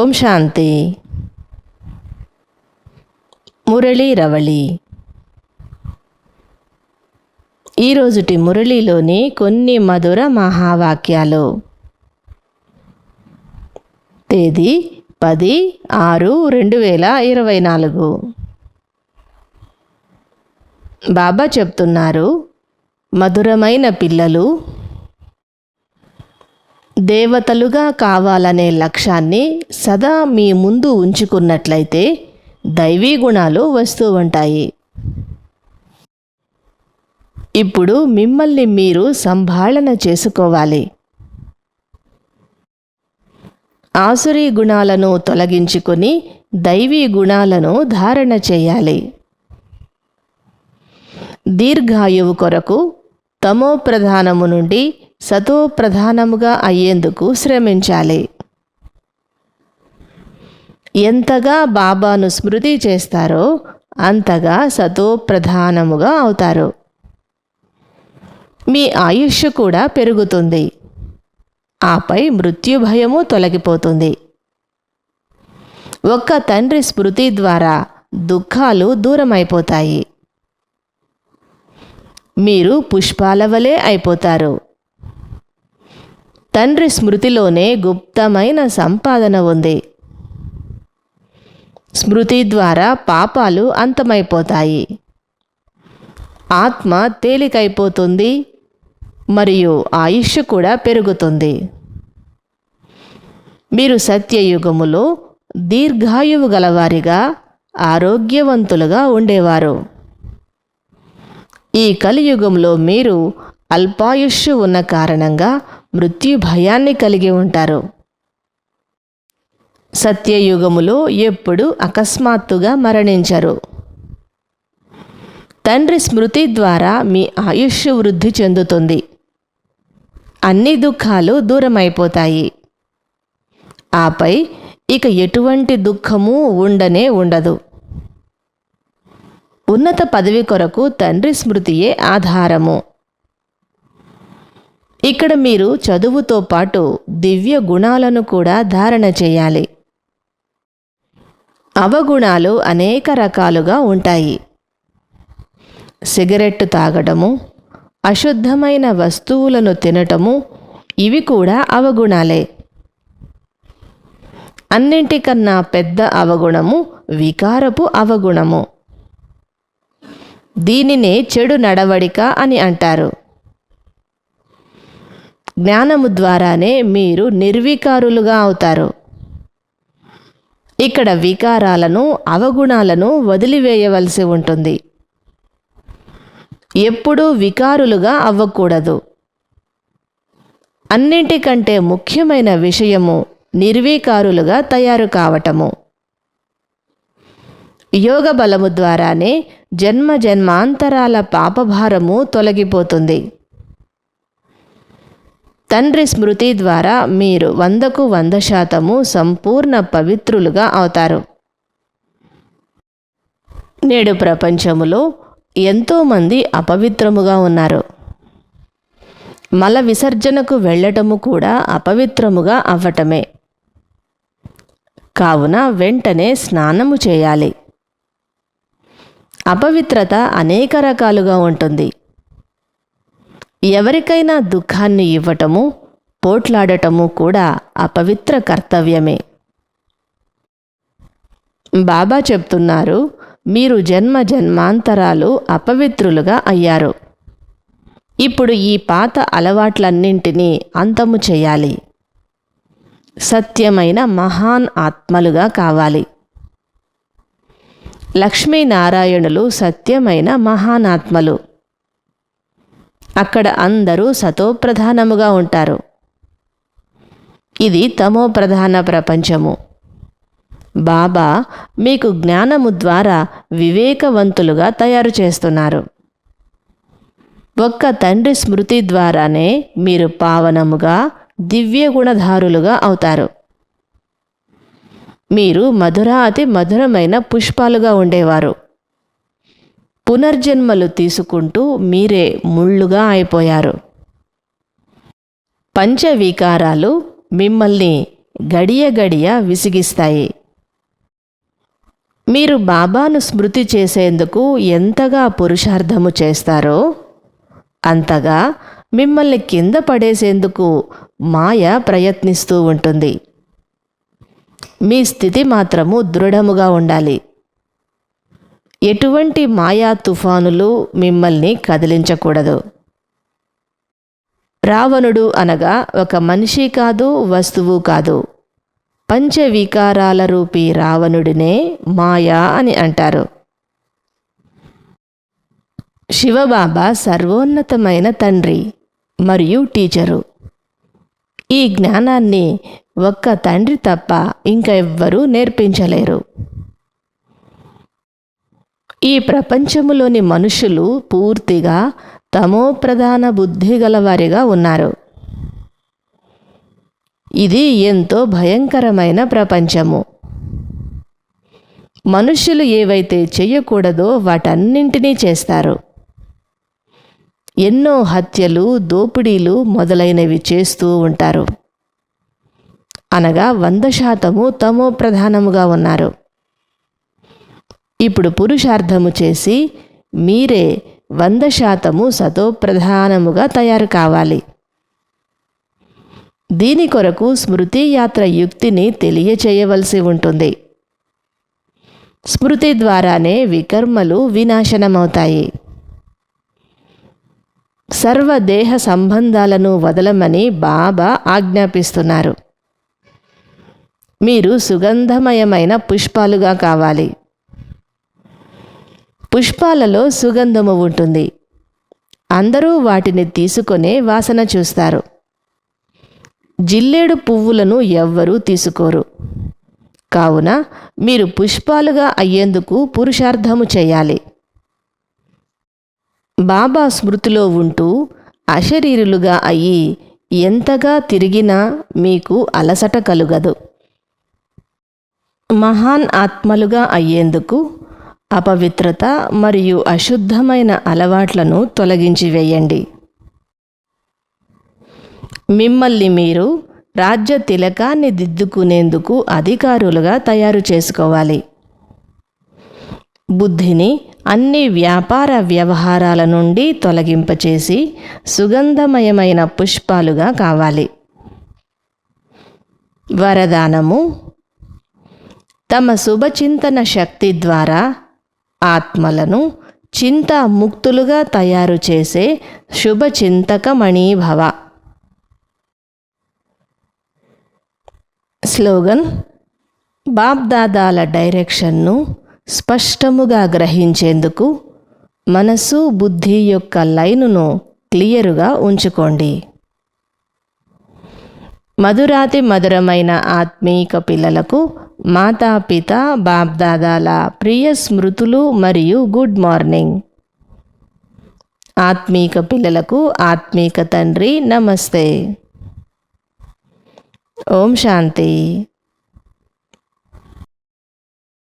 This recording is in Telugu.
ఓం శాంతి. మురళీ రవళి. ఈరోజుటి మురళీలోని కొన్ని మధుర మహావాక్యాలు. తేదీ పది ఆరు రెండు వేల ఇరవై నాలుగు. బాబా చెప్తున్నారు మధురమైన పిల్లలు దేవతలుగా కావాలనే లక్ష్యాన్ని సదా మీ ముందు ఉంచుకున్నట్లయితే దైవీ గుణాలు వస్తూ ఉంటాయి. ఇప్పుడు మిమ్మల్ని మీరు సంభాళన చేసుకోవాలి. ఆసురీ గుణాలను తొలగించుకొని దైవీ గుణాలను ధారణ చేయాలి. దీర్ఘాయువు కొరకు తమో ప్రధానము నుండి సతో ప్రధానముగా అయ్యేందుకు శ్రమించాలి. ఎంతగా బాబాను స్మృతి చేస్తారో అంతగా సతో ప్రధానముగా అవుతారు. మీ ఆయుష్ కూడా పెరుగుతుంది. ఆపై మృత్యు భయము తొలగిపోతుంది. ఒక్క తండ్రి స్మృతి ద్వారా దుఃఖాలు దూరమైపోతాయి. మీరు పుష్పాల వలె అయిపోతారు. తండ్రి స్మృతిలోనే గుప్తమైన సంపాదన ఉంది. స్మృతి ద్వారా పాపాలు అంతమైపోతాయి. ఆత్మ తేలికైపోతుంది మరియు ఆయుష్ కూడా పెరుగుతుంది. మీరు సత్యయుగములో దీర్ఘాయువు గలవారిగా ఆరోగ్యవంతులుగా ఉండేవారు. ఈ కలియుగంలో మీరు అల్పాయుష్ ఉన్న కారణంగా మృత్యు భయాన్ని కలిగి ఉంటారు. సత్యయుగములో ఎప్పుడు అకస్మాత్తుగా మరణించరు. తండ్రి స్మృతి ద్వారా మీ ఆయుష్ వృద్ధి చెందుతుంది. అన్ని దుఃఖాలు దూరమైపోతాయి. ఆపై ఇక ఎటువంటి దుఃఖము ఉండనే ఉండదు. ఉన్నత పదవి కొరకు తండ్రి స్మృతియే ఆధారము. ఇక్కడ మీరు చదువుతో పాటు దివ్య గుణాలను కూడా ధారణ చేయాలి. అవగుణాలు అనేక రకాలుగా ఉంటాయి. సిగరెట్టు తాగడము అశుద్ధమైన వస్తువులను తినటము ఇవి కూడా అవగుణాలే. అన్నింటికన్నా పెద్ద అవగుణము వికారపు అవగుణము. దీనినే చెడు నడవడిక అని అంటారు. జ్ఞానము ద్వారానే మీరు నిర్వికారులుగా అవుతారు. ఇక్కడ వికారాలను అవగుణాలను వదిలివేయవలసి ఉంటుంది. ఎప్పుడూ వికారులుగా అవ్వకూడదు. అన్నింటికంటే ముఖ్యమైన విషయము నిర్వీకారులుగా తయారు కావటము. యోగ బలము ద్వారానే జన్మ జన్మాంతరాల పాపభారము తొలగిపోతుంది. తండ్రి స్మృతి ద్వారా మీరు వందకు వంద శాతము సంపూర్ణ పవిత్రులుగా అవుతారు. నేడు ప్రపంచములో ఎంతోమంది అపవిత్రముగా ఉన్నారు. మల విసర్జనకు వెళ్ళటము కూడా అపవిత్రముగా అవ్వటమే. కావున వెంటనే స్నానము చేయాలి. అపవిత్రత అనేక రకాలుగా ఉంటుంది. ఎవరికైనా దుఃఖాన్ని ఇవ్వటము పోట్లాడటము కూడా అపవిత్ర కర్తవ్యమే. బాబా చెప్తున్నారు మీరు జన్మ జన్మాంతరాలు అపవిత్రులుగా అయ్యారు. ఇప్పుడు ఈ పాత అలవాట్లన్నింటినీ అంతము చేయాలి. సత్యమైన మహాన్ ఆత్మలుగా కావాలి. లక్ష్మీనారాయణులు సత్యమైన మహానాత్మలు. అక్కడ అందరూ సతోప్రధానముగా ఉంటారు. ఇది తమో ప్రధాన ప్రపంచము. బాబా మీకు జ్ఞానము ద్వారా వివేకవంతులుగా తయారు చేస్తున్నారు. ఒక్క తండ్రి స్మృతి ద్వారానే మీరు పావనముగా దివ్య గుణధారులుగా అవుతారు. మీరు మధురాతి మధురమైన పుష్పాలుగా ఉండేవారు. పునర్జన్మలు తీసుకుంటూ మీరే ముళ్ళుగా అయిపోయారు. పంచవికారాలు మిమ్మల్ని గడియ గడియ విసిగిస్తాయి. మీరు బాబాను స్మృతి చేసేందుకు ఎంతగా పురుషార్థము చేస్తారో అంతగా మిమ్మల్ని కింద పడేసేందుకు మాయ ప్రయత్నిస్తూ ఉంటుంది. మీ స్థితి మాత్రము దృఢముగా ఉండాలి. ఎటువంటి మాయా తుఫానులు మిమ్మల్ని కదిలించకూడదు. రావణుడు అనగా ఒక మనిషి కాదు వస్తువు కాదు. పంచవికారాల రూపీ రావణుడినే మాయా అని అంటారు. శివబాబా సర్వోన్నతమైన తండ్రి మరియు టీచరు. ఈ జ్ఞానాన్ని ఒక్క తండ్రి తప్ప ఇంకెవ్వరూ నేర్పించలేరు. ఈ ప్రపంచములోని మనుషులు పూర్తిగా తమో ప్రధాన బుద్ధి గలవారిగా ఉన్నారు. ఇది ఎంతో భయంకరమైన ప్రపంచము. మనుషులు ఏవైతే చేయకూడదో వాటన్నింటినీ చేస్తారు. ఎన్నో హత్యలు దోపిడీలు మొదలైనవి చేస్తూ ఉంటారు. అనగా వంద శాతము తమో ప్రధానముగా ఉన్నారు. ఇప్పుడు పురుషార్థము చేసి మీరే వంద శాతము సతోప్రధానముగా తయారు కావాలి. దీని కొరకు స్మృతి యాత్ర యుక్తిని తెలియచేయవలసి ఉంటుంది. స్మృతి ద్వారానే వికర్మలు వినాశనమవుతాయి. సర్వదేహ సంబంధాలను వదలమని బాబా ఆజ్ఞాపిస్తున్నారు. మీరు సుగంధమయమైన పుష్పాలుగా కావాలి. పుష్పాలలో సుగంధము ఉంటుంది. అందరూ వాటిని తీసుకొనే వాసన చూస్తారు. జిల్లేడు పువ్వులను ఎవ్వరూ తీసుకోరు. కావున మీరు పుష్పాలుగా అయ్యేందుకు పురుషార్థము చేయాలి. బాబా స్మృతిలో ఉంటూ అశరీరులుగా అయ్యి ఎంతగా తిరిగినా మీకు అలసట కలుగదు. మహాన్ ఆత్మలుగా అయ్యేందుకు అపవిత్రత మరియు అశుద్ధమైన అలవాట్లను తొలగించి వేయండి. మిమ్మల్ని మీరు రాజ్య తిలకాన్ని దిద్దుకునేందుకు అధికారులుగా తయారు చేసుకోవాలి. బుద్ధిని అన్ని వ్యాపార వ్యవహారాల నుండి తొలగింపచేసి సుగంధమయమైన పుష్పాలుగా కావాలి. వరదానము తమ శుభచింతన శక్తి ద్వారా ఆత్మలను చింత ముక్తులుగా తయారు చేసే శుభచింతకమణీభవ. స్లోగన్ బాబ్దాదాల డైరెక్షన్ను స్పష్టముగా గ్రహించేందుకు మనసు బుద్ధి యొక్క లైనును క్లియరుగా ఉంచుకోండి. మధురాతి మధురమైన ఆత్మీక పిల్లలకు మాతాపిత బాబ్దాదాల ప్రియ స్మృతులు మరియు గుడ్ మార్నింగ్. ఆత్మీక పిల్లలకు ఆత్మీక తండ్రి నమస్తే. ఓం శాంతి.